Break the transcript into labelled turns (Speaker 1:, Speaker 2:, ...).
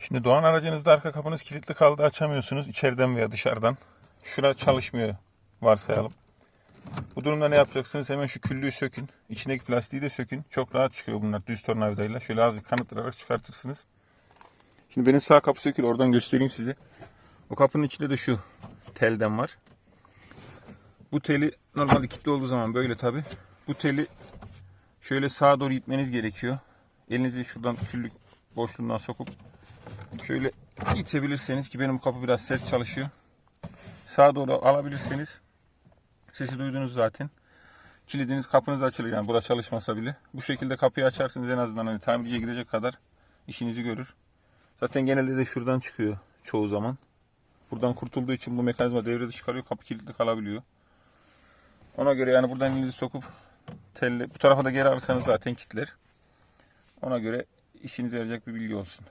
Speaker 1: Şimdi Doğan aracınızda arka kapınız kilitli kaldı açamıyorsunuz içeriden veya dışarıdan. Şura çalışmıyor varsayalım. Bu durumda ne yapacaksınız? Hemen şu küllüğü sökün. İçindeki plastiği de sökün. Çok rahat çıkıyor bunlar düz tornavidayla. Şöyle azıcık kanıttırarak çıkartırsınız. Şimdi benim sağ kapı sökülü. Oradan göstereyim size. O kapının içinde de şu telden var. Bu teli normalde kilitli olduğu zaman böyle tabi. Bu teli şöyle sağa doğru itmeniz gerekiyor. Elinizi şuradan küllük boşluğundan sokup şöyle itebilirseniz ki benim kapı biraz sert çalışıyor. Sağa doğru alabilirseniz sesi duydunuz zaten. Kilidiniz kapınız açılır yani burada çalışmasa bile. Bu şekilde kapıyı açarsınız en azından hani tamirciye gidecek kadar işinizi görür. Zaten genelde de şuradan çıkıyor çoğu zaman. Buradan kurtulduğu için bu mekanizma devre dışı kalıyor. Kapı kilitli kalabiliyor. Ona göre yani buradan elinizi sokup telle bu tarafa da geri alırsanız zaten kilitler. Ona göre işinize yarayacak bir bilgi olsun.